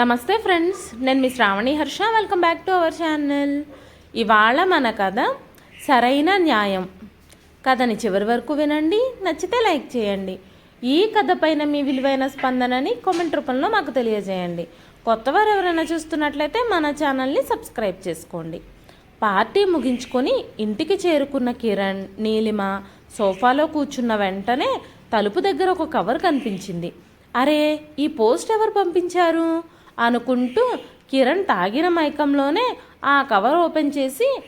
నమస్తే ఫ్రెండ్స్ నేను మీ Sravani Harsha. Welcome back to our channel ఇవాళ మన కథ సరైన న్యాయం. కథని చివరి వరకు వినండి నచ్చితే లైక్ చేయండి. ఈ కథ పైన మీ విలువైన స్పందనని కామెంట్ రూపంలో మాకు తెలియజేయండి. కొత్తవారు ఎవరైనా చూస్తున్నట్లయితే మన ఛానల్ని సబ్స్క్రైబ్ చేసుకోండి. పార్టీ ముగించుకొని ఇంటికి చేరుకున్న కిరణ్ నీలిమ సోఫాలో కూర్చున్న వెంటనే తలుపు దగ్గర ఒక కవర్ కనిపించింది. అరే ఈ పోస్ట్ ఎవరు పంపించారు? అనుకుంటూ కిరణ్ తాగిన మైకంలోనే ఆ కవర్ ఓపెన్ చేసి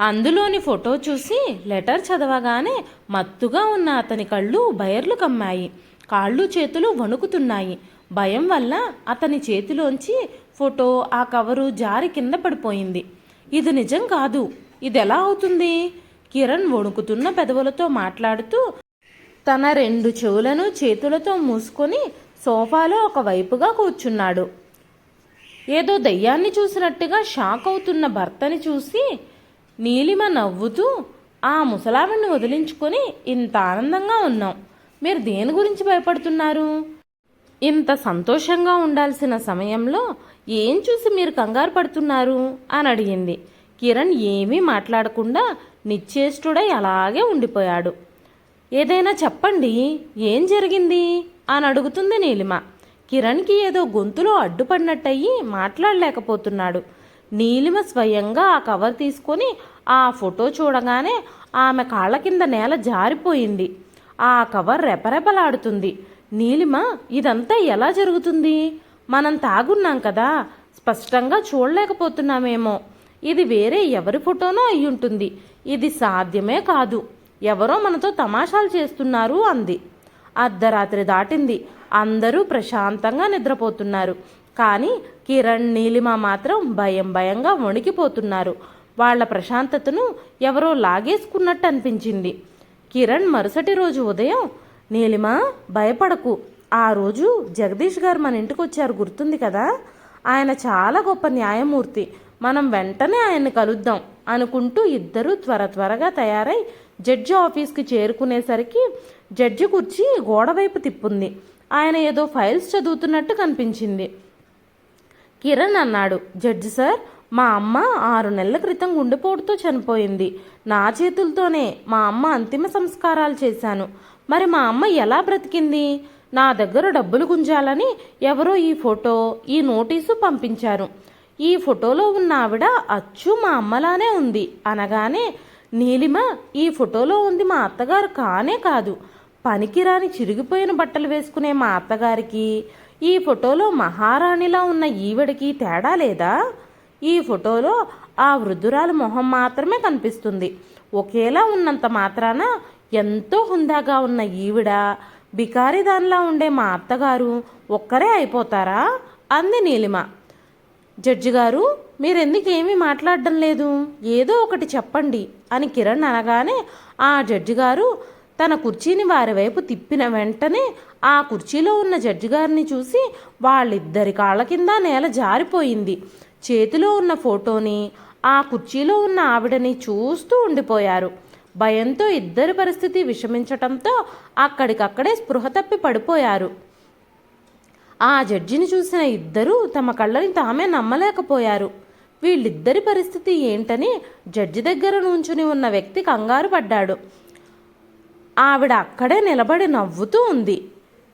అందులోని ఫోటో చూసి లెటర్ చదవగానే మత్తుగా ఉన్న అతని కళ్ళు బయర్లు కమ్మాయి. కాళ్ళు చేతులు వణుకుతున్నాయి. భయం వల్ల అతని చేతిలోంచి ఫోటో ఆ కవరు జారి కింద పడిపోయింది. ఇది నిజం కాదు. ఇది ఎలా అవుతుంది? కిరణ్ వణుకుతున్న పెదవులతో మాట్లాడుతూ తన రెండు చెవులను చేతులతో మూసుకొని సోఫాలో ఒక వైపుగా కూర్చున్నాడు. ఏదో దయ్యాన్ని చూసినట్టుగా షాక్ అవుతున్న భర్తని చూసి నీలిమ నవ్వుతూ ఆ ముసలావిడిని వదిలించుకొని ఇంత ఆనందంగా ఉన్నాం. మీరు దేని గురించి భయపడుతున్నారు? ఇంత సంతోషంగా ఉండాల్సిన సమయంలో ఏం చూసి మీరు కంగారు పడుతున్నారు? అని అడిగింది. కిరణ్ ఏమీ మాట్లాడకుండా నిశ్చేష్టుడై అలాగే ఉండిపోయాడు. ఏదైనా చెప్పండి ఏం జరిగింది? అని అడుగుతుంది నీలిమ. కిరణ్కి ఏదో గొంతులో అడ్డుపడినట్టయి మాట్లాడలేకపోతున్నాడు. నీలిమ స్వయంగా ఆ కవర్ తీసుకొని ఆ ఫోటో చూడగానే ఆమె కాళ్ళ కింద నేల జారిపోయింది. ఆ కవర్ రెపరెపలాడుతుంది. నీలిమ ఇదంతా ఎలా జరుగుతుంది? మనం తాగున్నాం కదా స్పష్టంగా చూడలేకపోతున్నామేమో. ఇది వేరే ఎవరి ఫోటోనో అయ్యుంటుంది. ఇది సాధ్యమే కాదు. ఎవరో మనతో తమాషాలు చేస్తున్నారు అంది. అర్ధరాత్రి దాటింది. అందరూ ప్రశాంతంగా నిద్రపోతున్నారు. కానీ కిరణ్ నీలిమ మాత్రం భయం భయంగా వణికిపోతున్నారు. వాళ్ళ ప్రశాంతతను ఎవరో లాగేసుకున్నట్టు అనిపించింది. కిరణ్ మరుసటి రోజు ఉదయం నీలిమ భయపడకు. ఆ రోజు జగదీష్ గారు మన ఇంటికి వచ్చారు గుర్తుంది కదా? ఆయన చాలా గొప్ప న్యాయమూర్తి. మనం వెంటనే ఆయన్ని కలుద్దాం అనుకుంటూ ఇద్దరూ త్వర త్వరగా తయారై జడ్జి ఆఫీస్కి చేరుకునేసరికి జడ్జి కుర్చీ గోడవైపు తిప్పుంది. ఆయన ఏదో ఫైల్స్ చదువుతున్నట్టు కనిపించింది. కిరణ్ అన్నాడు జడ్జి సార్ మా అమ్మ ఆరు నెలల క్రితం గుండెపోటుతో చనిపోయింది. నా చేతులతోనే మా అమ్మ అంతిమ సంస్కారాలు చేశాను. మరి మా అమ్మ ఎలా బ్రతికింది? నా దగ్గర డబ్బులు గుంజాలని ఎవరో ఈ ఫోటో ఈ నోటీసు పంపించారు. ఈ ఫోటోలో ఉన్న ఆవిడ అచ్చు మా అమ్మలానే ఉంది. అనగానే నీలిమ ఈ ఫోటోలో ఉంది మా అత్తగారు కానే కాదు. పనికిరాని చిరిగిపోయిన బట్టలు వేసుకునే మా అత్తగారికి ఈ ఫోటోలో మహారాణిలా ఉన్న ఈవిడికి తేడా లేదా? ఈ ఫోటోలో ఆ వృద్ధురాల మొహం మాత్రమే కనిపిస్తుంది. ఒకేలా ఉన్నంత మాత్రాన ఎంతో హుందాగా ఉన్న ఈవిడ బికారిదానిలా ఉండే మా అత్తగారు ఒక్కరే అయిపోతారా? అంది నీలిమ. జడ్జి గారు మీరెందుకు ఏమీ మాట్లాడడం లేదు? ఏదో ఒకటి చెప్పండి అని కిరణ్ అనగానే ఆ జడ్జి గారు తన కుర్చీని వారి వైపు తిప్పిన వెంటనే ఆ కుర్చీలో ఉన్న జడ్జి గారిని చూసి వాళ్ళిద్దరి కాళ్ళ కింద నేల జారిపోయింది. చేతిలో ఉన్న ఫోటోని ఆ కుర్చీలో ఉన్న ఆవిడని చూస్తూ ఉండిపోయారు. భయంతో ఇద్దరి పరిస్థితి విషమించటంతో అక్కడికక్కడే స్పృహ తప్పి పడిపోయారు. ఆ జడ్జిని చూసిన ఇద్దరూ తమ కళ్ళని తామే నమ్మలేకపోయారు. వీళ్ళిద్దరి పరిస్థితి ఏంటని జడ్జి దగ్గర నుంచుని ఉన్న వ్యక్తి కంగారు పడ్డాడు. ఆవిడ అక్కడే నిలబడి నవ్వుతూ ఉంది.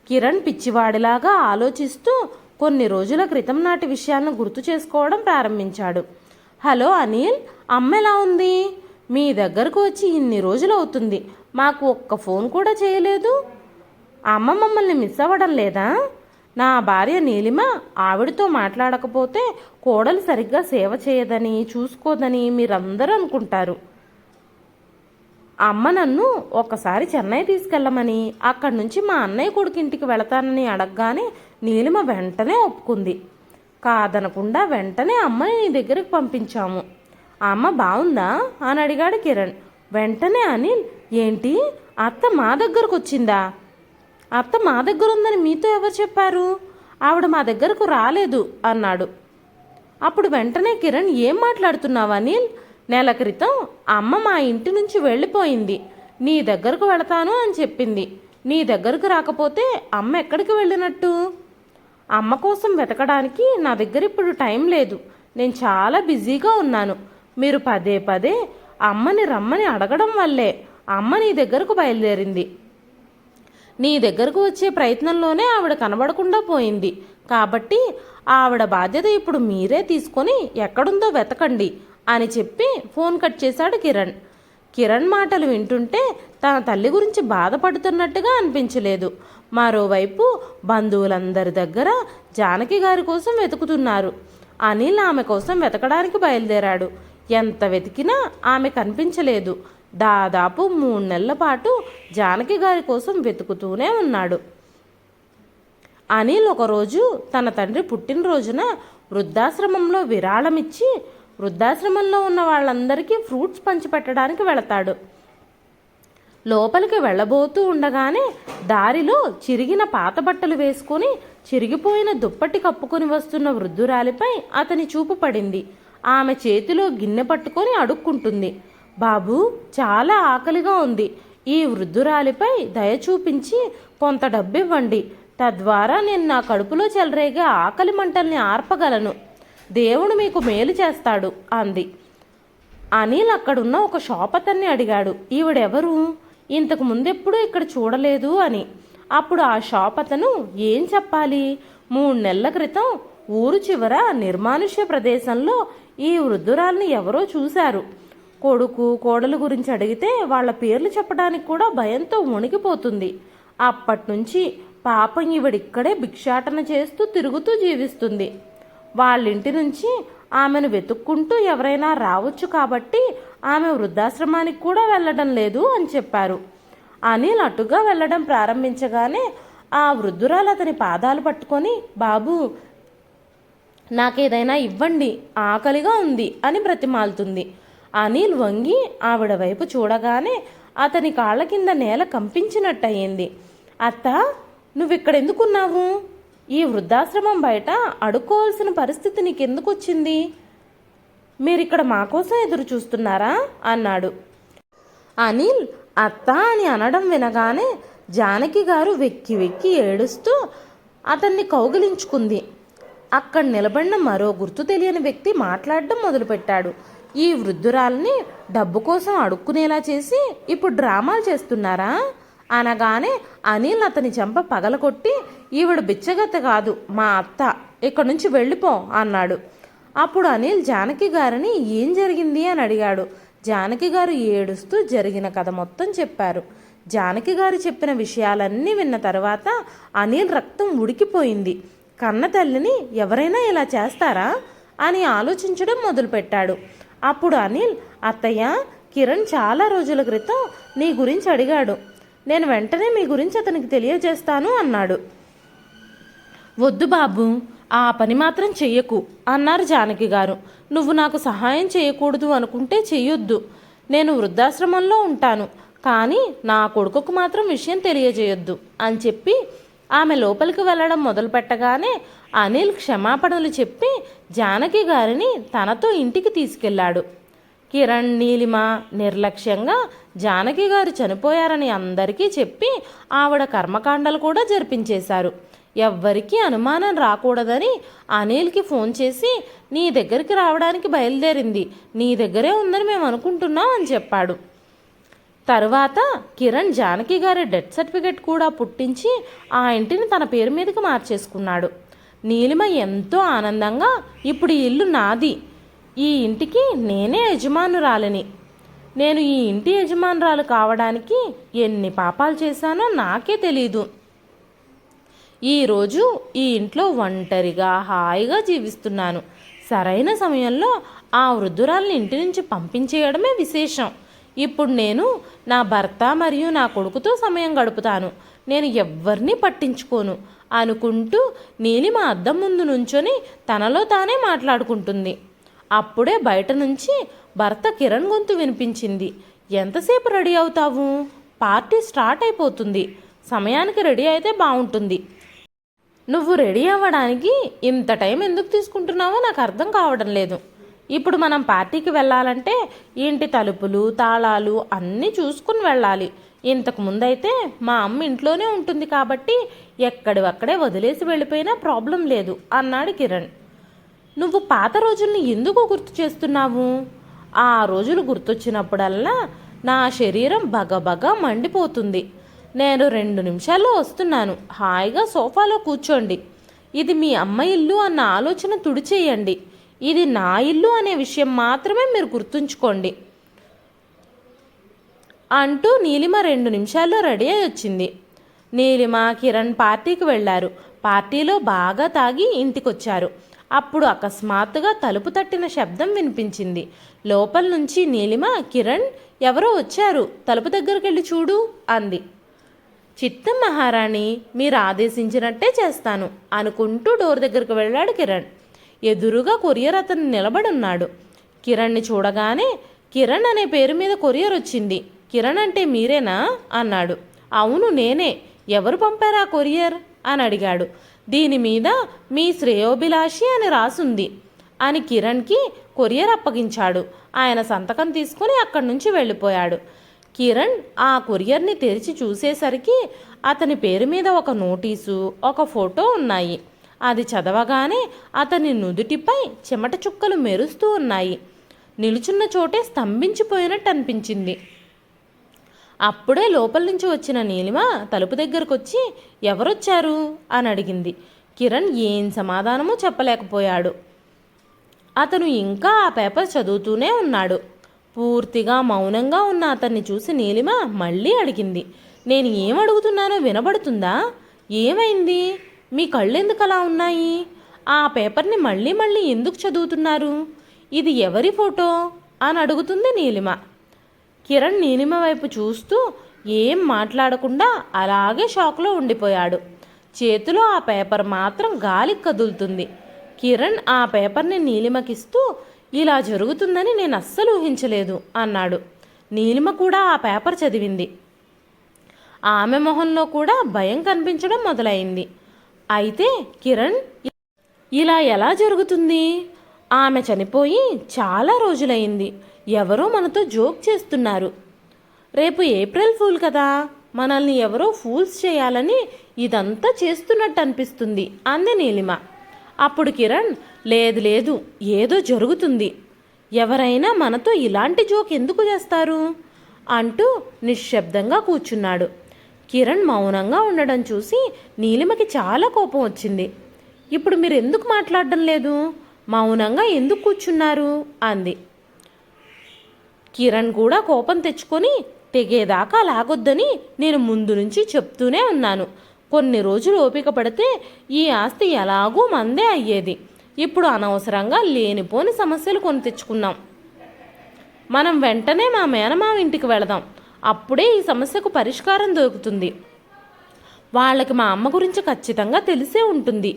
కిరణ్ పిచ్చివాడిలాగా ఆలోచిస్తూ కొన్ని రోజుల క్రితం నాటి విషయాలను గుర్తు చేసుకోవడం ప్రారంభించాడు. హలో అనిల్ అమ్మ ఎలా ఉంది? మీ దగ్గరకు వచ్చి ఇన్ని రోజులు అవుతుంది. మాకు ఒక్క ఫోన్ కూడా చేయలేదు. అమ్మ మమ్మల్ని మిస్ అవ్వడం లేదా? నా భార్య నీలిమ ఆవిడతో మాట్లాడకపోతే కోడలు సరిగ్గా సేవ చేయదని చూసుకోదని మీరందరూ అనుకుంటారు. అమ్మ నన్ను ఒక్కసారి చెన్నై తీసుకెళ్ళమని అక్కడి నుంచి మా అన్నయ్య కొడుకు ఇంటికి వెళతానని అడగగానే నీలిమ వెంటనే ఒప్పుకుంది. కాదనకుండా వెంటనే అమ్మని నీ దగ్గరికి పంపించాము. అమ్మ బాగుందా అని అడిగాడు కిరణ్. వెంటనే అనిల్ ఏంటి? అత్త మా దగ్గరకు వచ్చిందా అత్త మా దగ్గర ఉందని మీతో ఎవరు చెప్పారు? ఆవిడ మా దగ్గరకు రాలేదు అన్నాడు. అప్పుడు వెంటనే కిరణ్ ఏం మాట్లాడుతున్నావు అనిల్? నెల క్రితం అమ్మ మా ఇంటి నుంచి వెళ్ళిపోయింది. నీ దగ్గరకు వెళతాను అని చెప్పింది. నీ దగ్గరకు రాకపోతే అమ్మ ఎక్కడికి వెళ్ళినట్టు? అమ్మ కోసం వెతకడానికి నా దగ్గర ఇప్పుడు టైం లేదు. నేను చాలా బిజీగా ఉన్నాను. మీరు పదే పదే అమ్మని రమ్మని అడగడం వల్లే అమ్మ నీ దగ్గరకు బయలుదేరింది. నీ దగ్గరకు వచ్చే ప్రయత్నంలోనే ఆవిడ కనబడకుండా పోయింది. కాబట్టి ఆవిడ బాధ్యత ఇప్పుడు మీరే తీసుకొని ఎక్కడుందో వెతకండి. అని చెప్పి ఫోన్ కట్ చేశాడు కిరణ్. కిరణ్ మాటలు వింటుంటే తన తల్లి గురించి బాధపడుతున్నట్టుగా అనిపించలేదు. మరోవైపు బంధువులందరి దగ్గర జానకి గారి కోసం వెతుకుతున్నారు. అనిల్ ఆమె కోసం వెతకడానికి బయలుదేరాడు. ఎంత వెతికినా ఆమె కనిపించలేదు. దాదాపు మూడు నెలల పాటు జానకి గారి కోసం వెతుకుతూనే ఉన్నాడు. అనిల్ ఒకరోజు తన తండ్రి పుట్టినరోజున వృద్ధాశ్రమంలో విరాళమిచ్చి వృద్ధాశ్రమంలో ఉన్న వాళ్ళందరికీ ఫ్రూట్స్ పంచిపెట్టడానికి వెళతాడు. లోపలికి వెళ్ళబోతూ ఉండగానే దారిలో చిరిగిన పాత బట్టలు వేసుకొని చిరిగిపోయిన దుప్పటి కప్పుకొని వస్తున్న వృద్ధురాలిపై అతని చూపు పడింది. ఆమె చేతిలో గిన్నె పట్టుకొని అడుక్కుంటుంది. బాబు చాలా ఆకలిగా ఉంది. ఈ వృద్ధురాలిపై దయ చూపించి కొంత డబ్బివ్వండి. తద్వారా నేను నా కడుపులో చెలరేగే ఆకలి మంటల్ని ఆర్పగలను. దేవుడు మీకు మేలు చేస్తాడు అంది. అనిల్ అక్కడున్న ఒక షాప్ అతన్ని అడిగాడు. ఈవిడెవరు? ఇంతకు ముందెప్పుడూ ఇక్కడ చూడలేదు అని. అప్పుడు ఆ షాప్ అతను ఏం చెప్పాలి? మూడు నెలల క్రితం ఊరు చివర నిర్మానుష్య ప్రదేశంలో ఈ వృద్ధురాల్ని ఎవరో చూశారు. కొడుకు కోడలు గురించి అడిగితే వాళ్ళ పేర్లు చెప్పడానికి కూడా భయంతో వణికిపోతుంది. అప్పట్నుంచి పాపం ఈవిడిక్కడే భిక్షాటన చేస్తూ తిరుగుతూ జీవిస్తుంది. వాళ్ళింటి నుంచి ఆమెను వెతుక్కుంటూ ఎవరైనా రావచ్చు కాబట్టి ఆమె వృద్ధాశ్రమానికి కూడా వెళ్ళడం లేదు అని చెప్పారు. అనిల్ అటుగా వెళ్ళడం ప్రారంభించగానే ఆ వృద్ధురాలు అతని పాదాలు పట్టుకొని బాబు నాకేదైనా ఇవ్వండి ఆకలిగా ఉంది అని బ్రతిమాలుతుంది. అనిల్ వంగి ఆవిడ వైపు చూడగానే అతని కాళ్ళ కింద నేల కంపించినట్టయింది. అత్త నువ్విక్కడెందుకున్నావు? ఈ వృద్ధాశ్రమం బయట అడుక్కోవాల్సిన పరిస్థితి నీకెందుకు వచ్చింది మీరిక్కడ మా కోసం ఎదురు చూస్తున్నారా? అన్నాడు. అనిల్ అత్త అని అనడం వినగానే జానకి గారు వెక్కి వెక్కి ఏడుస్తూ అతన్ని కౌగిలించుకుంది. అక్కడ నిలబడిన మరో గుర్తు తెలియని వ్యక్తి మాట్లాడడం మొదలుపెట్టాడు. ఈ వృద్ధురాల్ని డబ్బు కోసం అడుక్కునేలా చేసి ఇప్పుడు డ్రామాలు చేస్తున్నారా? అనగానే అనిల్ అతని చెంప పగలకొట్టి ఈవిడ బిచ్చగత్త కాదు మా అత్త ఇక్కడి నుంచి వెళ్ళిపో అన్నాడు. అప్పుడు అనిల్ జానకి గారిని ఏం జరిగింది? అని అడిగాడు. జానకి గారు ఏడుస్తూ జరిగిన కథ మొత్తం చెప్పారు. జానకి గారు చెప్పిన విషయాలన్నీ విన్న తర్వాత అనిల్ రక్తం ఉడికిపోయింది. కన్న తల్లిని ఎవరైనా ఇలా చేస్తారా? అని ఆలోచించడం మొదలుపెట్టాడు. అప్పుడు అనిల్ అత్తయ్య కిరణ్ చాలా రోజుల క్రితం నీ గురించి అడిగాడు. నేను వెంటనే మీ గురించి అతనికి తెలియజేస్తాను అన్నాడు. వద్దు బాబు ఆ పని మాత్రం చెయ్యకు అన్నారు జానకి గారు. నువ్వు నాకు సహాయం చేయకూడదు అనుకుంటే చెయ్యొద్దు. నేను వృద్ధాశ్రమంలో ఉంటాను కానీ నా కొడుకుకు మాత్రం విషయం తెలియజేయొద్దు అని చెప్పి ఆమె లోపలికి వెళ్ళడం మొదలుపెట్టగానే అనిల్ క్షమాపణలు చెప్పి జానకి గారిని తనతో ఇంటికి తీసుకెళ్ళాడు. కిరణ్ నీలిమ నిర్లక్ష్యంగా జానకి గారు చనిపోయారని అందరికీ చెప్పి ఆవిడ కర్మకాండలు కూడా జరిపించేశారు. ఎవ్వరికీ అనుమానం రాకూడదని అనిల్కి ఫోన్ చేసి నీ దగ్గరికి రావడానికి బయలుదేరింది. నీ దగ్గరే ఉందని మేము అనుకుంటున్నాం అని చెప్పాడు. తరువాత కిరణ్ జానకి గారి డెత్ సర్టిఫికెట్ కూడా పుట్టించి ఆ ఇంటిని తన పేరు మీదకి మార్చేసుకున్నాడు. నీలిమ ఎంతో ఆనందంగా ఇప్పుడు ఈ ఇల్లు నాది. ఈ ఇంటికి నేనే యజమానురాలిని. నేను ఈ ఇంటి యజమానురాలు కావడానికి ఎన్ని పాపాలు చేశానో నాకే తెలీదు. ఈరోజు ఈ ఇంట్లో ఒంటరిగా హాయిగా జీవిస్తున్నాను. సరైన సమయంలో ఆ వృద్ధురాల్ని ఇంటి నుంచి పంపించేయడమే విశేషం. ఇప్పుడు నేను నా భర్త మరియు నా కొడుకుతో సమయం గడుపుతాను. నేను ఎవ్వరినీ పట్టించుకోను. అనుకుంటూ నీలిమ అద్దం ముందు నుంచొని తనలో తానే మాట్లాడుకుంటుంది. అప్పుడే బయట నుంచి భర్త కిరణ్ గొంతు వినిపించింది. ఎంతసేపు రెడీ అవుతావు? పార్టీ స్టార్ట్ అయిపోతుంది. సమయానికి రెడీ అయితే బాగుంటుంది నువ్వు రెడీ అవ్వడానికి ఇంత టైం ఎందుకు తీసుకుంటున్నావో నాకు అర్థం కావడం లేదు. ఇప్పుడు మనం పార్టీకి వెళ్ళాలంటే ఇంటి తలుపులు తాళాలు అన్నీ చూసుకుని వెళ్ళాలి. ఇంతకు ముందైతే మా అమ్మ ఇంట్లోనే ఉంటుంది కాబట్టి ఎక్కడివక్కడే వదిలేసి వెళ్ళిపోయినా ప్రాబ్లం లేదు అన్నాడు కిరణ్. నువ్వు పాత రోజుల్ని ఎందుకు గుర్తు చేస్తున్నావు? ఆ రోజులు గుర్తొచ్చినప్పుడల్లా నా శరీరం బగబగ మండిపోతుంది. నేను రెండు నిమిషాల్లో వస్తున్నాను. హాయిగా సోఫాలో కూర్చోండి. ఇది మీ అమ్మ ఇల్లు అన్న ఆలోచన తుడిచేయండి. ఇది నా ఇల్లు అనే విషయం మాత్రమే మీరు గుర్తుంచుకోండి. అంటూ నీలిమ రెండు నిమిషాల్లో రెడీ అయి వచ్చింది. నీలిమ కిరణ్ పార్టీకి వెళ్ళారు పార్టీలో బాగా తాగి ఇంటికొచ్చారు. అప్పుడు అకస్మాత్తుగా తలుపు తట్టిన శబ్దం వినిపించింది. లోపల నుంచి నీలిమ కిరణ్ ఎవరో వచ్చారు. తలుపు దగ్గరికి వెళ్ళి చూడు అంది. చిత్తం మహారాణి మీరు ఆదేశించినట్టే చేస్తాను అనుకుంటూ డోర్ దగ్గరికి వెళ్ళాడు కిరణ్. ఎదురుగా కొరియర్ అతను నిలబడున్నాడు. కిరణ్ని చూడగానే కిరణ్ అనే పేరు మీద కొరియర్ వచ్చింది. కిరణ్ అంటే మీరేనా? అన్నాడు. అవును నేనే. ఎవరు పంపారా కొరియర్? అని అడిగాడు. దీని మీద మీ శ్రేయోభిలాషి అని రాసుంది. అని కిరణ్కి కొరియర్ అప్పగించాడు. ఆయన సంతకం తీసుకుని అక్కడి నుంచి వెళ్ళిపోయాడు. కిరణ్ ఆ కొరియర్ని తెరిచి చూసేసరికి అతని పేరు మీద ఒక నోటీసు ఒక ఫోటో ఉన్నాయి. అది చదవగానే అతని నుదుటిపై చెమట చుక్కలు మెరుస్తూ ఉన్నాయి. నిలుచున్న చోటే స్తంభించిపోయినట్టు అనిపించింది అప్పుడే లోపల నుంచి వచ్చిన నీలిమ తలుపు దగ్గరకు వచ్చి ఎవరొచ్చారు? అని అడిగింది. కిరణ్ ఏం సమాధానమూ చెప్పలేకపోయాడు. అతను ఇంకా ఆ పేపర్ చదువుతూనే ఉన్నాడు. పూర్తిగా మౌనంగా ఉన్న అతన్ని చూసి నీలిమ మళ్ళీ అడిగింది నేను ఏం అడుగుతున్నానో వినబడుతుందా? ఏమైంది? మీ కళ్ళెందుకు అలా ఉన్నాయి? ఆ పేపర్ని మళ్ళీ మళ్ళీ ఎందుకు చదువుతున్నారు? ఇది ఎవరి ఫోటో? అని అడుగుతుంది నీలిమ. కిరణ్ నీలిమ వైపు చూస్తూ ఏం మాట్లాడకుండా అలాగే షాక్లో ఉండిపోయాడు. చేతిలో ఆ పేపర్ మాత్రం గాలి కదులుతుంది. కిరణ్ ఆ పేపర్ని నీలిమకిస్తూ ఇలా జరుగుతుందని నేను అస్సలు ఊహించలేదు అన్నాడు. నీలిమ కూడా ఆ పేపర్ చదివింది. ఆమె మొహంలో కూడా భయం కనిపించడం మొదలైంది. అయితే కిరణ్ ఇలా ఎలా జరుగుతుంది? ఆమె చనిపోయి చాలా రోజులైంది. ఎవరో మనతో జోక్ చేస్తున్నారు. రేపు ఏప్రిల్ ఫూల్ కదా. మనల్ని ఎవరో ఫూల్స్ చేయాలని ఇదంతా చేస్తున్నట్టు అనిపిస్తుంది అంది నీలిమ. అప్పుడు కిరణ్ లేదు లేదు ఏదో జరుగుతుంది. ఎవరైనా మనతో ఇలాంటి జోక్ ఎందుకు చేస్తారు? అంటూ నిశ్శబ్దంగా కూర్చున్నాడు. కిరణ్ మౌనంగా ఉండడం చూసి నీలిమకి చాలా కోపం వచ్చింది. ఇప్పుడు మీరు ఎందుకు మాట్లాడడం లేదు? మౌనంగా ఎందుకు కూర్చున్నారు? అంది. కిరణ్ కూడా కోపం తెచ్చుకొని తెగేదాకా లాగొద్దని నేను ముందు నుంచి చెప్తూనే ఉన్నాను. కొన్ని రోజులు ఓపిక పడితే ఈ ఆస్తి ఎలాగూ మందే అయ్యేది. ఇప్పుడు అనవసరంగా లేనిపోని సమస్యలు కొని తెచ్చుకున్నాం. మనం వెంటనే మా మేనమావ ఇంటికి వెళదాం. అప్పుడే ఈ సమస్యకు పరిష్కారం దొరుకుతుంది. వాళ్ళకి మా అమ్మ గురించి ఖచ్చితంగా తెలిసే ఉంటుంది.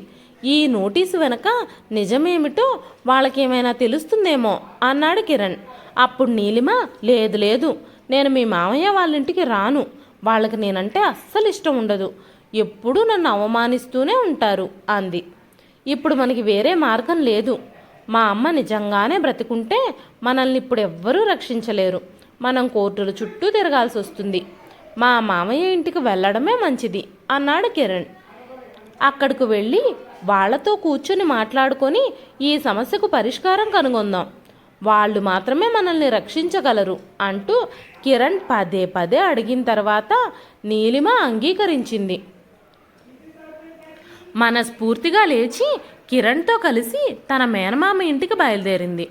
ఈ నోటీసు వెనక నిజమేమిటో వాళ్ళకేమైనా తెలుస్తుందేమో అన్నాడు కిరణ్. అప్పుడు నీలిమ లేదు లేదు నేను మీ మామయ్య వాళ్ళ ఇంటికి రాను. వాళ్ళకి నేనంటే అస్సలు ఇష్టం ఉండదు. ఎప్పుడూ నన్ను అవమానిస్తూనే ఉంటారు అంది. ఇప్పుడు మనకి వేరే మార్గం లేదు. మా అమ్మ నిజంగానే బ్రతికుంటే మనల్ని ఇప్పుడు ఎవ్వరూ రక్షించలేరు. మనం కోర్టుల చుట్టూ తిరగాల్సి వస్తుంది. మా మామయ్య ఇంటికి వెళ్ళడమే మంచిది అన్నాడు కిరణ్. అక్కడికి వెళ్ళి వాళ్ళతో కూర్చొని మాట్లాడుకొని ఈ సమస్యకు పరిష్కారం కనుగొందాం. వాళ్ళు మాత్రమే మనల్ని రక్షించగలరు అంటూ కిరణ్ పదే పదే అడిగిన తర్వాత నీలిమ అంగీకరించింది. మనస్ఫూర్తిగా లేచి కిరణ్తో కలిసి తన మేనమామ ఇంటికి బయలుదేరింది.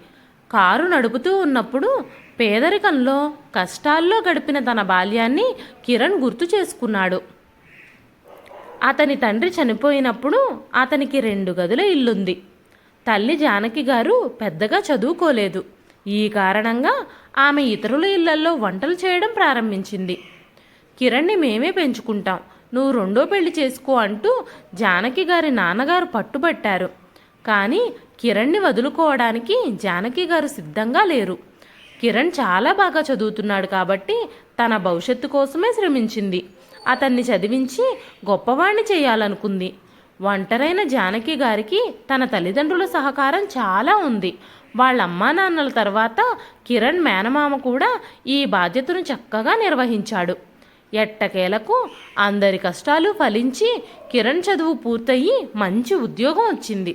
కారు నడుపుతూ ఉన్నప్పుడు పేదరికంలో కష్టాల్లో గడిపిన తన బాల్యాన్ని కిరణ్ గుర్తు చేసుకున్నాడు. అతని తండ్రి చనిపోయినప్పుడు అతనికి రెండు గదుల ఇల్లుంది. తల్లి జానకి గారు పెద్దగా చదువుకోలేదు. ఈ కారణంగా ఆమె ఇతరుల ఇళ్ళల్లో వంటలు చేయడం ప్రారంభించింది. కిరణ్ని మేమే పెంచుకుంటాం. నువ్వు రెండో పెళ్ళి చేసుకో అంటూ జానకి గారి నాన్నగారు పట్టుబట్టారు. కానీ కిరణ్ని వదులుకోవడానికి జానకి గారు సిద్ధంగా లేరు. కిరణ్ చాలా బాగా చదువుతున్నాడు కాబట్టి తన భవిష్యత్తు కోసమే శ్రమించింది. అతన్ని చదివించి గొప్పవాణ్ణి చేయాలనుకుంది. ఒంటరైన జానకి గారికి తన తల్లిదండ్రుల సహకారం చాలా ఉంది. వాళ్ళ అమ్మా నాన్నల తర్వాత కిరణ్ మేనమామ కూడా ఈ బాధ్యతను చక్కగా నిర్వహించాడు. ఎట్టకేలకు అందరి కష్టాలు ఫలించి కిరణ్ చదువు పూర్తయి మంచి ఉద్యోగం వచ్చింది.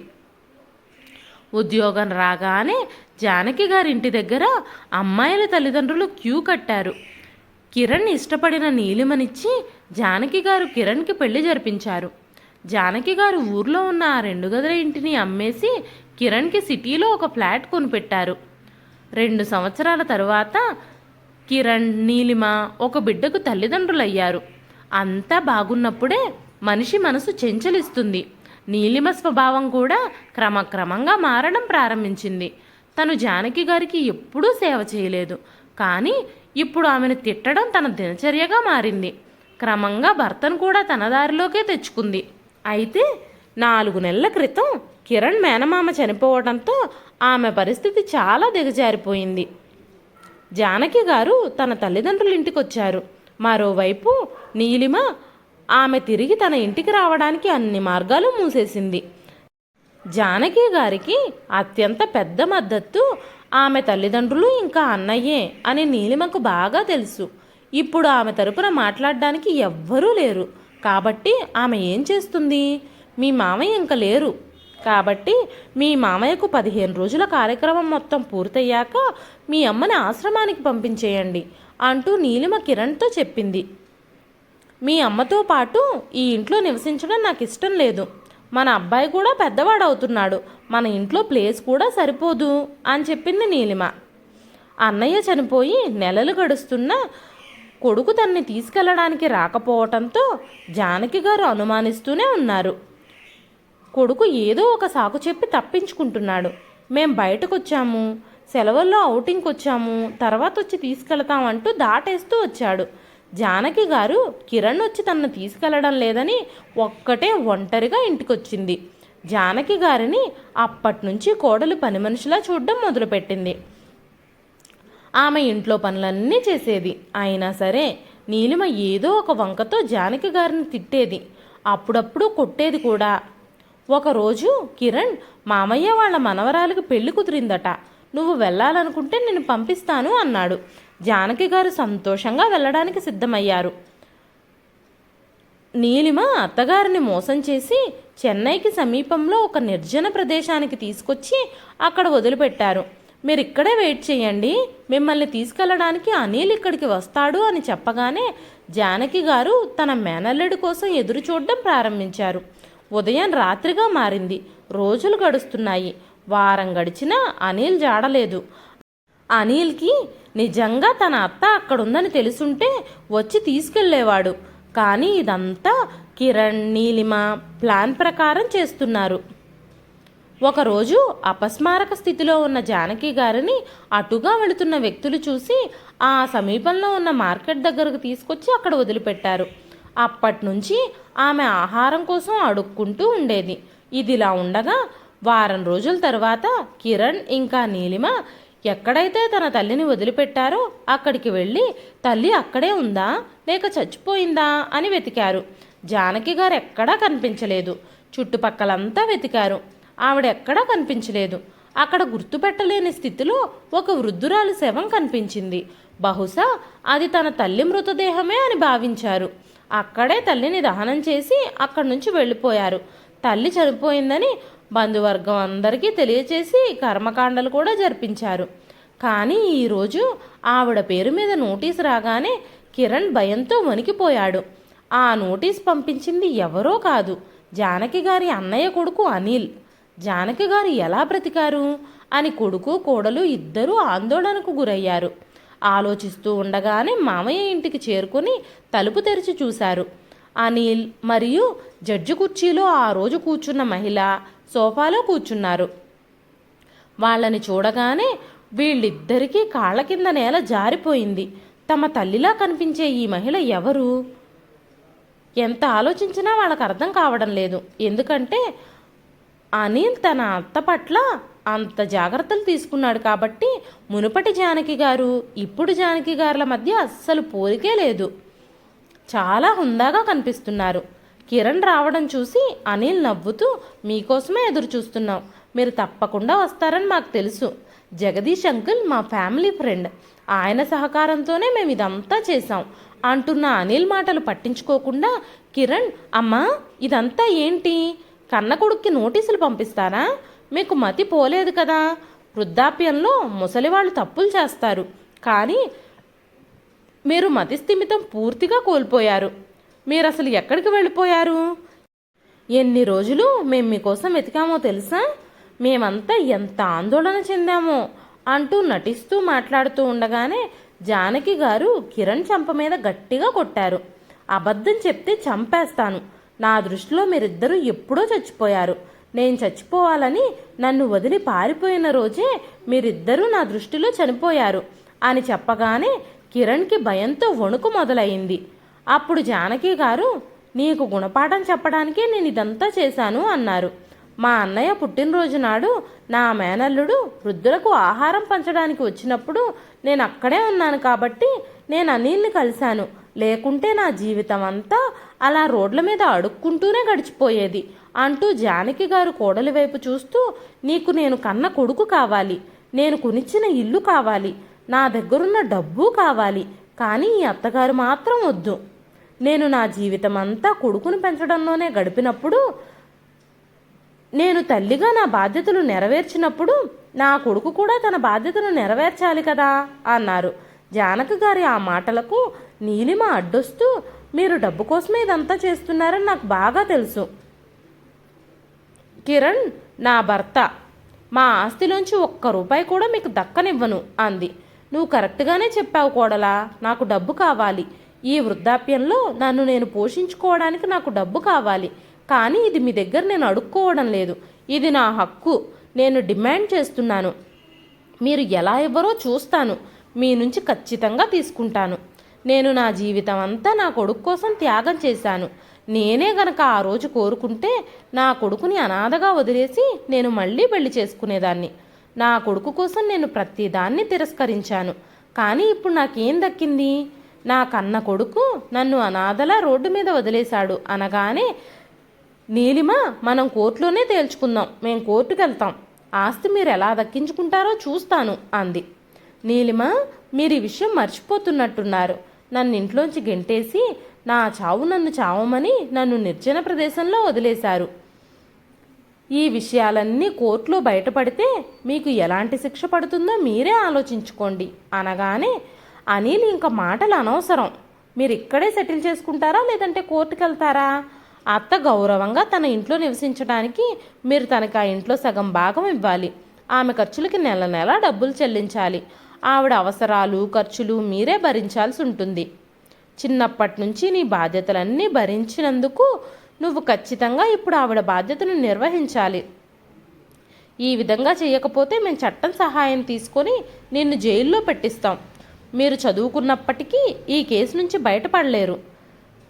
ఉద్యోగం రాగానే జానకి గారింటి దగ్గర అమ్మాయిల తల్లిదండ్రులు క్యూ కట్టారు. కిరణ్ ఇష్టపడిన నీలిమనిచ్చి జానకి గారు కిరణ్కి పెళ్ళి జరిపించారు. జానకి గారు ఊర్లో ఉన్న ఆ రెండు గదుల ఇంటిని అమ్మేసి కిరణ్కి సిటీలో ఒక ఫ్లాట్ కొనిపెట్టారు. రెండు సంవత్సరాల తరువాత కిరణ్ నీలిమ ఒక బిడ్డకు తల్లిదండ్రులయ్యారు. అంతా బాగున్నప్పుడే మనిషి మనసు చెంచలిస్తుంది. నీలిమ స్వభావం కూడా క్రమక్రమంగా మారడం ప్రారంభించింది. తను జానకి గారికి ఎప్పుడూ సేవ చేయలేదు. కానీ ఇప్పుడు ఆమెను తిట్టడం తన దినచర్యగా మారింది. క్రమంగా భర్తను కూడా తన దారిలోకే తెచ్చుకుంది. అయితే నాలుగు నెలల క్రితం కిరణ్ మేనమామ చనిపోవడంతో ఆమె పరిస్థితి చాలా దిగజారిపోయింది. జానకి గారు తన తల్లిదండ్రుల ఇంటికి వచ్చారు మరోవైపు నీలిమ ఆమె తిరిగి తన ఇంటికి రావడానికి అన్ని మార్గాలు మూసేసింది. జానకి గారికి అత్యంత పెద్ద మద్దతు ఆమె తల్లిదండ్రులు ఇంకా అన్నయ్యే అని నీలిమకు బాగా తెలుసు. ఇప్పుడు ఆమె తరపున మాట్లాడడానికి ఎవ్వరూ లేరు. కాబట్టి ఆమె ఏం చేస్తుంది? మీ మామయ్య ఇంకా లేరు. కాబట్టి మీ మామయ్యకు పదిహేను రోజుల కార్యక్రమం మొత్తం పూర్తయ్యాక మీ అమ్మని ఆశ్రమానికి పంపించేయండి అంటూ నీలిమ కిరణ్తో చెప్పింది. మీ అమ్మతో పాటు ఈ ఇంట్లో నివసించడం నాకు ఇష్టం లేదు. మన అబ్బాయి కూడా పెద్దవాడు అవుతున్నాడు మన ఇంట్లో ప్లేస్ కూడా సరిపోదు అని చెప్పింది నీలిమ. అన్నయ్య చనిపోయి నెలలు గడుస్తున్నా కొడుకు తన్ని తీసుకెళ్ళడానికి రాకపోవటంతో జానకి గారు అనుమానిస్తూనే ఉన్నారు. కొడుకు ఏదో ఒక సాకు చెప్పి తప్పించుకుంటున్నాడు. మేం బయటకొచ్చాము సెలవుల్లో ఔటింగ్కి వచ్చాము తర్వాత వచ్చి తీసుకెళ్తామంటూ దాటేస్తూ వచ్చాడు. జానకి గారు కిరణ్ వచ్చి తనను తీసుకెళ్ళడం లేదని ఒక్కటే ఒంటరిగా ఇంటికొచ్చింది. జానకి గారిని అప్పటి నుంచి కోడలు పని మనిషిలా చూడడం మొదలుపెట్టింది. ఆమె ఇంట్లో పనులన్నీ చేసేది. అయినా సరే నీలిమ ఏదో ఒక వంకతో జానకి గారిని తిట్టేది. అప్పుడప్పుడు కొట్టేది కూడా. ఒకరోజు కిరణ్ మామయ్య వాళ్ళ మనవరాలకు పెళ్ళి కుదిరిందట. నువ్వు వెళ్ళాలనుకుంటే నేను పంపిస్తాను అన్నాడు. జానకి గారు సంతోషంగా వెళ్ళడానికి సిద్ధమయ్యారు. నీలిమ అత్తగారిని మోసం చేసి చెన్నైకి సమీపంలో ఒక నిర్జన ప్రదేశానికి తీసుకొచ్చి అక్కడ వదిలిపెట్టారు. మీరు ఇక్కడే వెయిట్ చేయండి. మిమ్మల్ని తీసుకెళ్ళడానికి అనిల్ ఇక్కడికి వస్తాడు అని చెప్పగానే జానకి గారు తన మేనల్లుడి కోసం ఎదురు చూడడం ప్రారంభించారు. ఉదయం రాత్రిగా మారింది. రోజులు గడుస్తున్నాయి. వారం గడిచినా అనిల్ జాడలేదు. అనిల్కి నిజంగా తన అత్త అక్కడుందని తెలుసుంటే వచ్చి తీసుకెళ్ళేవాడు. కానీ ఇదంతా కిరణ్ నీలిమ ప్లాన్ ప్రకారం చేస్తున్నారు. ఒకరోజు అపస్మారక స్థితిలో ఉన్న జానకి గారిని అటుగా వెళుతున్న వ్యక్తులు చూసి ఆ సమీపంలో ఉన్న మార్కెట్ దగ్గరకు తీసుకొచ్చి అక్కడ వదిలిపెట్టారు. అప్పటి నుంచి ఆమె ఆహారం కోసం అడుక్కుంటూ ఉండేది. ఇదిలా ఉండగా వారం రోజుల తర్వాత కిరణ్ ఇంకా నీలిమ ఎక్కడైతే తన తల్లిని వదిలిపెట్టారో అక్కడికి వెళ్ళి తల్లి అక్కడే ఉందా? లేక చచ్చిపోయిందా? అని వెతికారు. జానకి గారు ఎక్కడా కనిపించలేదు. చుట్టుపక్కలంతా వెతికారు. ఆవిడ ఎక్కడా కనిపించలేదు. అక్కడ గుర్తుపెట్టలేని స్థితిలో ఒక వృద్ధురాలి శవం కనిపించింది. బహుశా అది తన తల్లి మృతదేహమే అని భావించారు. అక్కడే తల్లిని దహనం చేసి అక్కడి నుంచి వెళ్ళిపోయారు. తల్లి చనిపోయిందని బంధువర్గం అందరికీ తెలియచేసి కర్మకాండలు కూడా జరిపించారు. కానీ ఈరోజు ఆవిడ పేరు మీద నోటీస్ రాగానే కిరణ్ భయంతో వణికిపోయాడు. ఆ నోటీస్ పంపించింది ఎవరో కాదు. జానకి గారి అన్నయ్య కొడుకు అనిల్. జానకి గారు ఎలా బ్రతికారు? అని కొడుకు కోడలు ఇద్దరూ ఆందోళనకు గురయ్యారు. ఆలోచిస్తూ ఉండగానే మామయ్య ఇంటికి చేరుకొని తలుపు తెరిచి చూశారు. అనిల్ మరియు జడ్జి కుర్చీలో ఆ రోజు కూర్చున్న మహిళ సోఫాలో కూర్చున్నారు. వాళ్ళని చూడగానే వీళ్ళిద్దరికీ కాళ్ళ కింద నేల జారిపోయింది. తమ తల్లిలా కనిపించే ఈ మహిళ ఎవరు? ఎంత ఆలోచించినా వాళ్ళకు అర్థం కావడం లేదు. ఎందుకంటే అనిల్ తన అత్త పట్ల అంత జాగ్రత్తలు తీసుకున్నాడు కాబట్టి మునుపటి జానకి గారు ఇప్పుడు జానకి గారుల మధ్య అస్సలు పోలికే లేదు. చాలా హుందాగా కనిపిస్తున్నారు. కిరణ్ రావడం చూసి అనిల్ నవ్వుతూ మీకోసమే ఎదురు చూస్తున్నాం మీరు తప్పకుండా వస్తారని మాకు తెలుసు. జగదీష్ అంకుల్ మా ఫ్యామిలీ ఫ్రెండ్. ఆయన సహకారంతోనే మేము ఇదంతా చేశాం. అంటున్న అనిల్ మాటలు పట్టించుకోకుండా కిరణ్ అమ్మా ఇదంతా ఏంటి? కన్న కొడుక్కి నోటీసులు పంపిస్తారా మీకు మతి పోలేదు కదా. వృద్ధాప్యంలో ముసలివాళ్ళు తప్పులు చేస్తారు. కానీ మీరు మతిస్థిమితం పూర్తిగా కోల్పోయారు. మీరు అసలు ఎక్కడికి వెళ్ళిపోయారు? ఎన్ని రోజులు మేము మీకోసం వెతికామో తెలుసా? మేమంతా ఎంత ఆందోళన చెందామో అంటూ నటిస్తూ మాట్లాడుతూ ఉండగానే జానకి గారు కిరణ్ చంప మీద గట్టిగా కొట్టారు. అబద్ధం చెప్తే చంపేస్తాను. నా దృష్టిలో మీరిద్దరూ ఎప్పుడో చచ్చిపోయారు. నేను చచ్చిపోవాలని నన్ను వదిలి పారిపోయిన రోజే మీరిద్దరూ నా దృష్టిలో చనిపోయారు అని చెప్పగానే కిరణ్కి భయంతో వణుకు మొదలైంది. అప్పుడు జానకి గారు నీకు గుణపాఠం చెప్పడానికే నేను ఇదంతా చేశాను అన్నారు. మా అన్నయ్య పుట్టినరోజు నాడు నా మేనల్లుడు వృద్ధులకు ఆహారం పంచడానికి వచ్చినప్పుడు నేను అక్కడే ఉన్నాను కాబట్టి నేను అనిల్ని కలిశాను. లేకుంటే నా జీవితం అంతా అలా రోడ్ల మీద అడుక్కుంటూనే గడిచిపోయేది. అంటూ జానకి గారు కోడలి వైపు చూస్తూ నీకు నేను కన్న కొడుకు కావాలి. నేను కొనిచ్చిన ఇల్లు కావాలి. నా దగ్గరున్న డబ్బు కావాలి. కానీ ఈ అత్తగారు మాత్రం వద్దు. నేను నా జీవితం అంతా కొడుకును పెంచడంలోనే గడిపినప్పుడు నేను తల్లిగా నా బాధ్యతలు నెరవేర్చినప్పుడు నా కొడుకు కూడా తన బాధ్యతను నెరవేర్చాలి కదా అన్నారు. జానకి గారి ఆ మాటలకు నీలిమ అడ్డొస్తూ మీరు డబ్బు కోసమే ఇదంతా చేస్తున్నారని నాకు బాగా తెలుసు. కిరణ్ నా భర్త మా ఆస్తిలోంచి ఒక్క రూపాయి కూడా మీకు దక్కనివ్వను అంది. నువ్వు కరెక్ట్గానే చెప్పావు కోడలా నాకు డబ్బు కావాలి. ఈ వృద్ధాప్యంలో నన్ను నేను పోషించుకోవడానికి నాకు డబ్బు కావాలి. కానీ ఇది మీ దగ్గర నేను అడుక్కోవడం లేదు. ఇది నా హక్కు. నేను డిమాండ్ చేస్తున్నాను. మీరు ఎలా ఇవ్వరో చూస్తాను. మీ నుంచి ఖచ్చితంగా తీసుకుంటాను. నేను నా జీవితం అంతా నా కొడుకు కోసం త్యాగం చేశాను. నేనే గనక ఆ రోజు కోరుకుంటే నా కొడుకుని అనాథగా వదిలేసి నేను మళ్ళీ పెళ్ళి చేసుకునేదాన్ని. నా కొడుకు కోసం నేను ప్రతిదాన్ని తిరస్కరించాను. కానీ ఇప్పుడు నాకేం దక్కింది? నా కన్న కొడుకు నన్ను అనాథలా రోడ్డు మీద వదిలేశాడు అనగానే నీలిమ మనం కోర్టులోనే తేల్చుకుందాం. మేం కోర్టుకు వెళ్తాం ఆస్తి మీరు ఎలా దక్కించుకుంటారో చూస్తాను అంది. నీలిమ మీరు ఈ విషయం మర్చిపోతున్నట్టున్నారు. నన్ను ఇంట్లోంచి గెంటేసి నా చావు నన్ను చావమని నన్ను నిర్జన ప్రదేశంలో వదిలేశారు. ఈ విషయాలన్నీ కోర్టులో బయటపడితే మీకు ఎలాంటి శిక్ష పడుతుందో మీరే ఆలోచించుకోండి. అనగానే అనిల్ ఇంకా మాటలు అనవసరం. మీరు ఇక్కడే సెటిల్ చేసుకుంటారా లేదంటే కోర్టుకు వెళ్తారా అత్త గౌరవంగా తన ఇంట్లో నివసించడానికి మీరు తనకి ఆ ఇంట్లో సగం భాగం ఇవ్వాలి. ఆమె ఖర్చులకి నెల నెల డబ్బులు చెల్లించాలి. ఆవిడ అవసరాలు ఖర్చులు మీరే భరించాల్సి ఉంటుంది. చిన్నప్పటి నుంచి నీ బాధ్యతలన్నీ భరించినందుకు నువ్వు ఖచ్చితంగా ఇప్పుడు ఆవిడ బాధ్యతను నిర్వహించాలి. ఈ విధంగా చేయకపోతే మేము చట్టం సహాయం తీసుకొని నిన్ను జైల్లో పెట్టిస్తాం. మీరు చదువుకున్నప్పటికీ ఈ కేసు నుంచి బయటపడలేరు.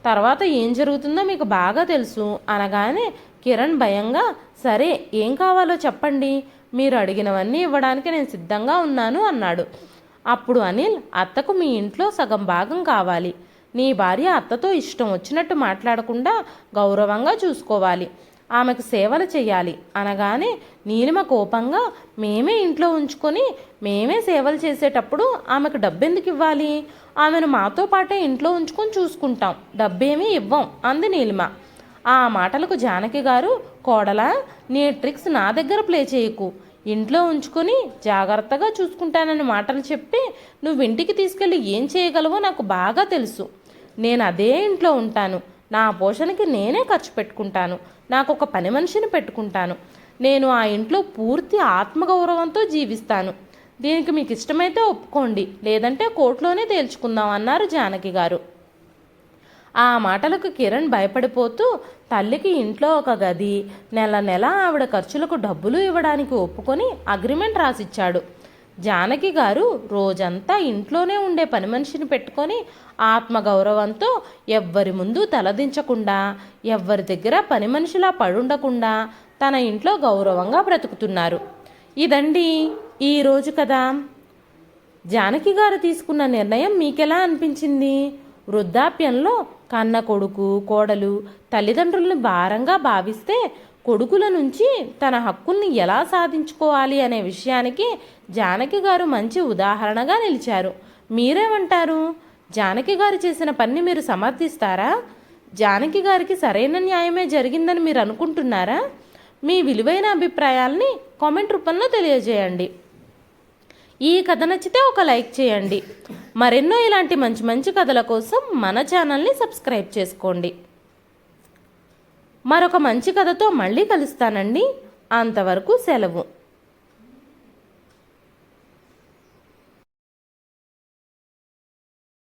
తర్వాత ఏం జరుగుతుందో మీకు బాగా తెలుసు. అనగానే కిరణ్ భయంగా సరే ఏం కావాలో చెప్పండి. మీరు అడిగినవన్నీ ఇవ్వడానికి నేను సిద్ధంగా ఉన్నాను అన్నాడు. అప్పుడు అనిల్ అత్తకు మీ ఇంట్లో సగం భాగం కావాలి. నీ భార్య అత్తతో ఇష్టం వచ్చినట్టు మాట్లాడకుండా గౌరవంగా చూసుకోవాలి. ఆమెకు సేవలు చేయాలి. అనగానే నీలిమ కోపంగా మేమే ఇంట్లో ఉంచుకొని మేమే సేవలు చేసేటప్పుడు ఆమెకు డబ్బెందుకు ఇవ్వాలి? ఆమెను మాతో పాటే ఇంట్లో ఉంచుకొని చూసుకుంటాం. డబ్బేమీ ఇవ్వం అంది నీలిమ. ఆ మాటలకు జానకి గారు కోడలా నీ ట్రిక్స్ నా దగ్గర ప్లే చేయకు. ఇంట్లో ఉంచుకొని జాగ్రత్తగా చూసుకుంటానని మాటలు చెప్పి నువ్వు ఇంటికి తీసుకెళ్ళి ఏం చేయగలవో నాకు బాగా తెలుసు. నేను అదే ఇంట్లో ఉంటాను. నా పోషణకి నేనే ఖర్చు పెట్టుకుంటాను. నాకు ఒక పని మనిషిని పెట్టుకుంటాను. నేను ఆ ఇంట్లో పూర్తి ఆత్మగౌరవంతో జీవిస్తాను. దీనికి మీకు ఇష్టమైతే ఒప్పుకోండి. లేదంటే కోర్టులోనే తేల్చుకుందాం అన్నారు జానకి గారు. ఆ మాటలకు కిరణ్ భయపడిపోతూ తల్లికి ఇంట్లో ఒక గది నెల నెల ఆవిడ ఖర్చులకు డబ్బులు ఇవ్వడానికి ఒప్పుకొని అగ్రిమెంట్ రాసిచ్చాడు. జానకి గారు రోజంతా ఇంట్లోనే ఉండే పని మనిషిని పెట్టుకొని ఆత్మగౌరవంతో ఎవ్వరి ముందు తలదించకుండా ఎవ్వరి దగ్గర పని మనిషిలా పడుండకుండా తన ఇంట్లో గౌరవంగా బ్రతుకుతున్నారు. ఇదండి ఈరోజు కదా జానకి గారు తీసుకున్న నిర్ణయం మీకెలా అనిపించింది? వృద్ధాప్యంలో కన్న కొడుకు కోడలు తల్లిదండ్రులను భారంగా భావిస్తే కొడుకుల నుంచి తన హక్కుల్ని ఎలా సాధించుకోవాలి అనే విషయానికి జానకి గారు మంచి ఉదాహరణగా నిలిచారు. మీరేమంటారు? జానకి గారు చేసిన పని మీరు సమర్థిస్తారా? జానకి గారికి సరైన న్యాయమే జరిగిందని మీరు అనుకుంటున్నారా? మీ విలువైన అభిప్రాయాల్ని కామెంట్ రూపంలో తెలియజేయండి. ఈ కథ నచ్చితే ఒక లైక్ చేయండి. మరెన్నో ఇలాంటి మంచి మంచి కథల కోసం మన ఛానల్ని సబ్స్క్రైబ్ చేసుకోండి. మరొక మంచి కథతో మళ్ళీ కలుస్తానండి. అంతవరకు సెలవు.